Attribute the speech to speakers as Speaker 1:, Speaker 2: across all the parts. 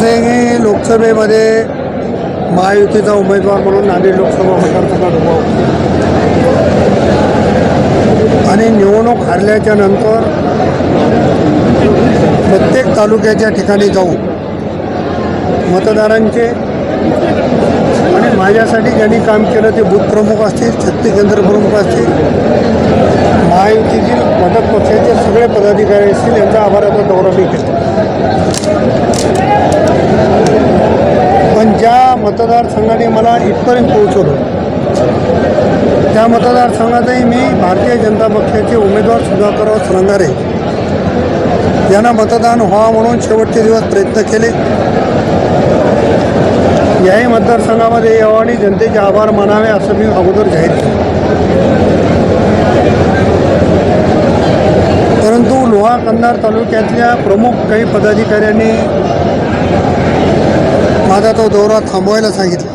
Speaker 1: शिवसेने की लोकसभेमध्ये महायुतीचा उमेदवार म्हणून नांदेड लोकसभा मतदारसंघात उभा होतो. आणि निवडणूक हरल्याच्या नंतर प्रत्येक तालुक्याच्या ठिकाणी जाऊन मतदारांचे आणि माझ्यासाठी ज्यांनी काम केलं ते बूथ प्रमुख असतील शक्ती केंद्र प्रमुख असतील महायुतीतील घटक पक्षाचे सगळे पदाधिकारी असतील यांचा आभाराचा दौरा मी केला पण ज्या मतदारसंघाने मला इथपर्यंत पोहोचवलं त्या मतदारसंघातही मी भारतीय जनता पक्षाचे उमेदवार सुधाकरराव सरंगारे यांना मतदान व्हावं म्हणून शेवटचे दिवस प्रयत्न केले. याही मतदारसंघामध्ये यावं आणि जनतेचे आभार मानावे असं मी अगोदर जाहीर केलं. लोहा कंधार तालुक्यातल्या प्रमुख काही पदाधिकाऱ्यांनी माझा तो दौरा थांबवायला सांगितला.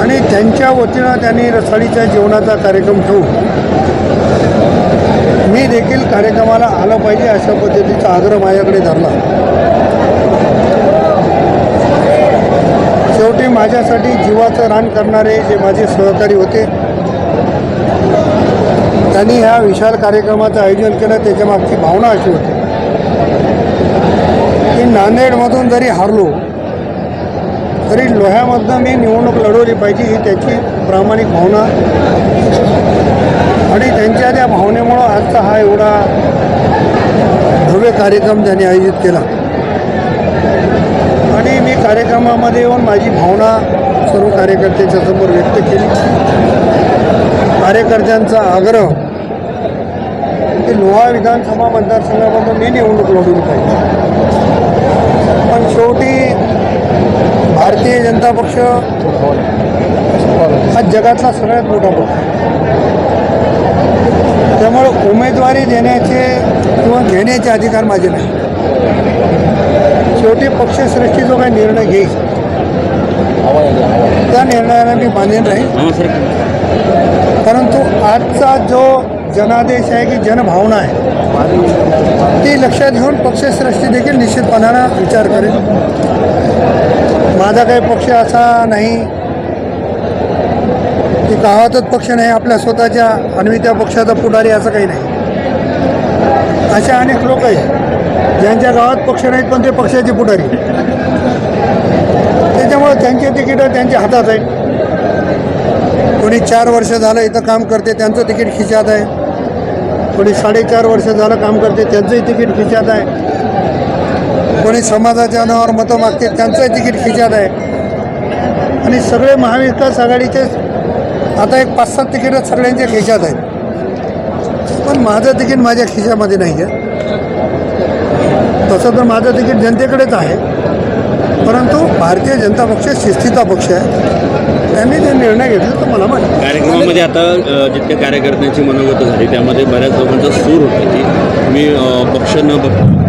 Speaker 1: आणि त्यांच्या वतीनं त्यांनी रसाळीच्या जेवणाचा कार्यक्रम ठेवून मी देखील कार्यक्रमाला आलं पाहिजे अशा पद्धतीचा आग्रह माझ्याकडे धरला. शेवटी माझ्यासाठी जीवाचं रान करणारे जे माझे सहकारी होते त्यांनी ह्या विशाल कार्यक्रमाचं आयोजन केलं त्याच्यामागची भावना अशी होती की नांदेडमधून जरी हारलो तरी लोह्यामधनं मी निवडणूक लढवली पाहिजे ही त्याची प्रामाणिक भावना. आणि त्यांच्या त्या भावनेमुळं आजचा हा एवढा भव्य कार्यक्रम त्यांनी आयोजित केला. आणि मी कार्यक्रमामध्ये येऊन माझी भावना सर्व कार्यकर्त्यांच्या समोर व्यक्त केली. कार्यकर्त्यांचा आग्रह की लोहा विधानसभा मतदारसंघामधून मी निवडणूक लढवली पाहिजे पण शेवटी भारतीय जनता पक्ष हा जगातला सगळ्यात मोठा पक्ष. त्यामुळे उमेदवारी देण्याचे किंवा घेण्याचे अधिकार माझे नाही. शेवटी पक्षश्रेष्ठी जो काही निर्णय घेईल त्या निर्णयाला मी मानेन राहील. परंतु आजचा जो जनादेश आहे की जनभावना आहे ती लक्षात घेऊन पक्षश्रेष्ठी देखील निश्चितपणानं विचार करेल. माझा काही पक्ष असा नाही की गावातच पक्ष नाही आपल्या स्वतःच्या आणि त्या पक्षाचा पुढारी असं काही नाही. अशा अनेक लोक आहेत ज्यांच्या गावात पक्ष नाहीत पण ते पक्षाचे पुढारी. त्याच्यामुळे त्यांचे तिकीटं त्यांच्या हातात आहेत. कोणी चार वर्ष झालं इथं काम करते त्यांचं तिकीट खिशात आहे. कोणी साडेचार वर्ष झालं काम करते त्यांचंही तिकीट खिशात आहे. कोणी समाजाच्या नावावर मतं मागते त्यांचंही तिकीट खिशात आहे. आणि सगळे महाविकास आघाडीचे आता एक पाच सात तिकीटं सगळ्यांच्या खिशात आहेत. पण माझं तिकीट माझ्या खिशामध्ये नाही आहे. तसं तर माझं तिकीट जनतेकडेच आहे. परंतु भारतीय जनता पक्ष शिस्तीचा पक्ष आहे. त्यांनी जे निर्णय घेतले तो मला माहिती
Speaker 2: कार्यक्रमामध्ये आता जितक्या कार्यकर्त्यांची मनोगत झाली त्यामध्ये बऱ्याच लोकांचा सूर होता की मी पक्ष न बघता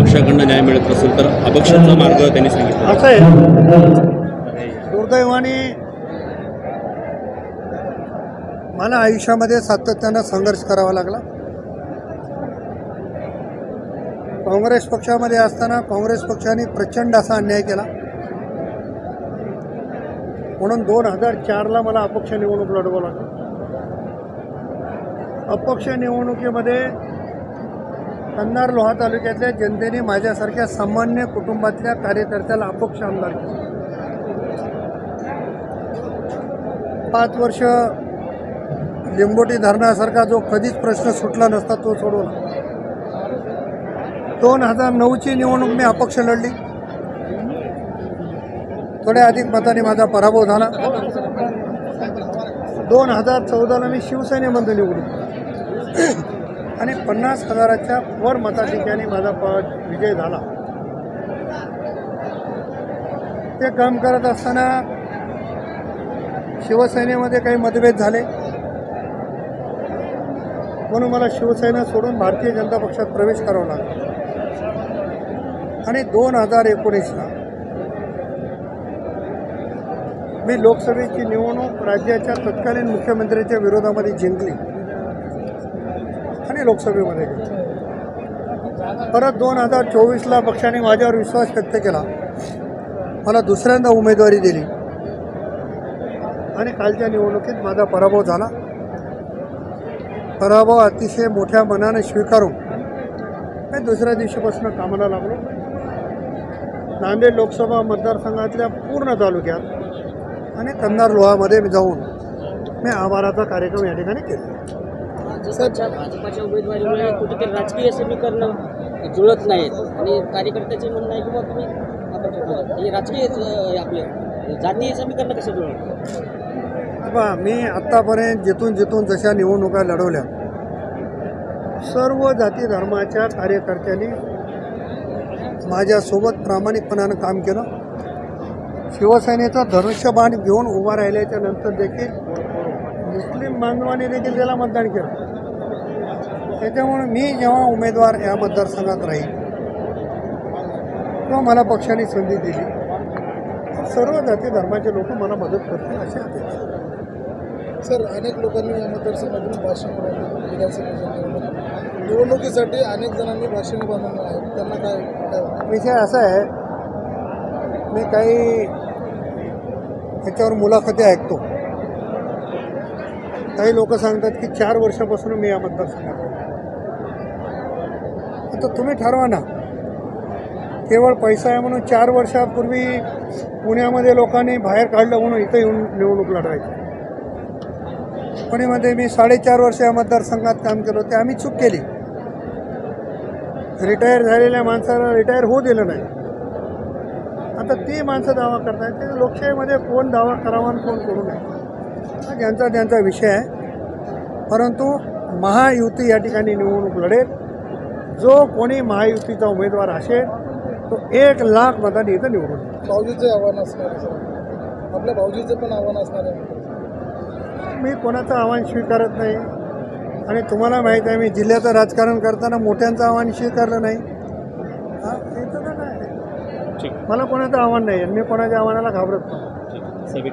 Speaker 2: पक्षाकडनं न्याय मिळत नसेल तर अपक्षाचा मार्ग त्यांनी सांगितला.
Speaker 1: असं आहे. दुर्दैवाने मला आयुष्यामध्ये सातत्यानं संघर्ष करावा लागला. काँग्रेस पक्षामध्ये असताना काँग्रेस पक्षाने प्रचंड असा अन्याय केला. म्हणून दोन हजार चारला मला अपक्ष निवडणूक लढवावं लागलं. अपक्ष निवडणुकीमध्ये कन्नार लोहा तालुक्यातल्या जनतेने माझ्यासारख्या सामान्य कुटुंबातल्या कार्यकर्त्याला अपक्ष आमदार केला. पाच वर्ष लिंबोटी धरणासारखा जो कधीच प्रश्न सुटला नसता तो सोडवला. दोन हजार नऊची निवडणूक मी अपक्ष लढली. थोड्या अधिक मताने माझा पराभव झाला. दोन हजार चौदाला मी शिवसेनेमध्ये निवडून आणि पन्नास हजाराच्या वर मताधिक्याने माझा प विजय झाला. ते काम करत असताना शिवसेनेमध्ये काही मतभेद झाले. म्हणून मला शिवसेना सोडून भारतीय जनता पक्षात प्रवेश करावा लागला. आणि दोन हजार एकोणीसला मी लोकसभेची निवडणूक राज्याच्या तत्कालीन मुख्यमंत्र्यांच्या विरोधामध्ये जिंकली. आणि लोकसभेमध्ये गेली. परत दोन हजार चोवीसला पक्षाने माझ्यावर विश्वास व्यक्त केला. मला दुसऱ्यांदा उमेदवारी दिली. आणि कालच्या निवडणुकीत माझा पराभव झाला. पराभव अतिशय मोठ्या मनाने स्वीकारून मी दुसऱ्या दिवशीपासून कामाला लागलो. नांदेड लोकसभा मतदारसंघातल्या पूर्ण तालुक्यात आणि कन्नार लोहामध्ये मी जाऊन मी आभाराचा कार्यक्रम या ठिकाणी केला.
Speaker 3: भाजपच्या भाजपाच्या उमेदवारीमुळे कुठेतरी राजकीय समीकरण जुळत नाहीत. आणि कार्यकर्त्याचे म्हणणं आहे की तुम्ही. हे राजकीय आपले जातीय समीकरण कसे जुळत
Speaker 1: बा मी आत्तापर्यंत जिथून जिथून जशा निवडणुका लढवल्या सर्व जाती धर्माच्या कार्यकर्त्यांनी माझ्यासोबत प्रामाणिकपणानं काम केलं. शिवसेनेचा धनुष्यबाण घेऊन उभा राहिल्याच्या नंतर देखील मुस्लिम बांधवांनी देखील त्याला मतदान केलं त्याच्यामुळे मी जेव्हा उमेदवार या मतदारसंघात राहील तेव्हा मला पक्षाने संधी दिली सर्व जाती धर्माचे लोक मला मदत करतील अशी अपेक्षा आहे.
Speaker 4: सर अनेक लोकांनी या मतदारसंघातून भाषण बनवलं विधानसभेच्या निवडणुकीत निवडणुकीसाठी अनेक जणांनी भाषणे बनवलं आहेत त्यांना काय?
Speaker 1: विषय असा आहे मी काही ह्याच्यावर मुलाखती ऐकतो. काही लोक सांगतात की चार वर्षापासून मी या मतदारसंघात आता तुम्ही ठरवा ना. केवळ पैसा आहे म्हणून चार वर्षापूर्वी पुण्यामध्ये लोकांनी बाहेर काढलं म्हणून इथं येऊन निवडणूक लढवायची. पुणेमध्ये मी साडेचार वर्ष या मतदारसंघात काम केलं ते आम्ही चूक केली. रिटायर झालेल्या माणसाला रिटायर होऊ दिलं नाही. आता ती माणसं दावा करतायत ते लोकशाहीमध्ये कोण दावा करावा आणि कोण करू नये? हा ज्यांचा त्यांचा विषय आहे. परंतु महायुती या ठिकाणी निवडणूक लढेल. जो कोणी महायुतीचा उमेदवार असेल तो एक लाख मतांनी इथं निवडून.
Speaker 4: भाऊजीचं आव्हान असणार आहे आपल्या भाऊजीचं पण आव्हान असणार आहे.
Speaker 1: मी कोणाचं आव्हान स्वीकारत नाही. आणि तुम्हाला माहीत आहे मी जिल्ह्याचं राजकारण करताना मोठ्यांचं आव्हान स्वीकारलं नाही. मला कोणाचं आव्हान नाही. मी कोणाच्या आव्हानाला घाबरत नाही.